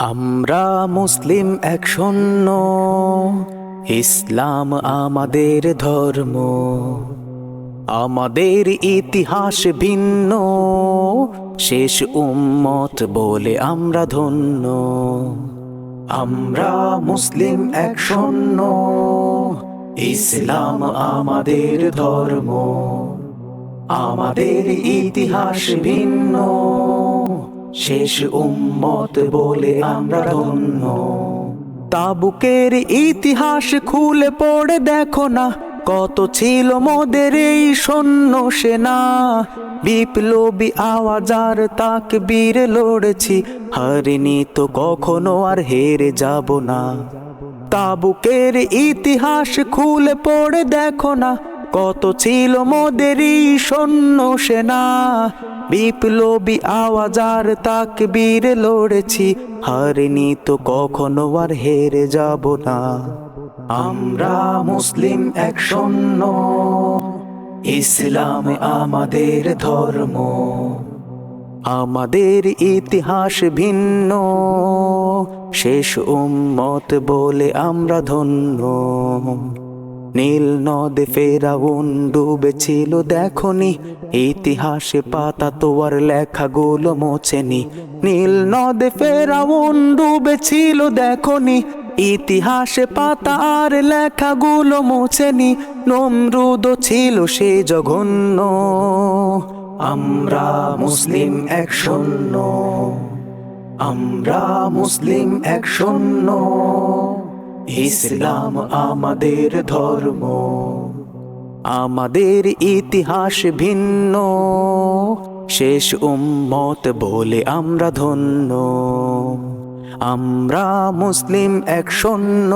আমরা মুসলিম এক শূন্য, ইসলাম আমাদের ধর্ম, আমাদের ইতিহাস ভিন্ন, শেষ উম্মত বলে আমরা ধন্য। আমরা মুসলিম এক শূন্য, ইসলাম আমাদের ধর্ম, আমাদের ইতিহাস ভিন্ন। শেষ উম্মত বলে আমরা ধন্য। তাবুকের ইতিহাস খুলে পড়ে দেখো না, কত ছিল মোদের এই সৈন্য সেনা। বিপ্লবী আওয়াজার তাক বীর লড়েছি, হারিনি তো কখনো আর হেরে যাব না। তাবুকের ইতিহাস খুলে পড়ে দেখো না কত ছিল মোদেরই সৈন্য সেনা। বিপ্লবী আওয়াজার তাক বীর লড়েছি, হারিনি তো কখনো আর হেরে যাব না। আমরা মুসলিম এক সৈন্য, ইসলাম আমাদের ধর্ম। আমাদের ইতিহাস ভিন্ন, শেষ উম্মত বলে আমরা ধন্য। নীল নদে ফেরাউন ডুবেছিল, দেখনি? ইতিহাসে পাতা তোয়ার লেখাগুলো মোছেনি। নীল নদে ফেরাউন ডুবেছিল, দেখনি? ইতিহাসে পাতা আর লেখাগুলো মোছেনি। নমরুদ ছিল সে জঘন্য। আমরা মুসলিম এক শূন্য আমরা মুসলিম এক শূন্য ইসলাম আমাদের ধর্ম। আমাদের ইতিহাস ভিন্ন। শেষ উম্মত বলে আমরা ধন্য। আমরা মুসলিম এক শূন্য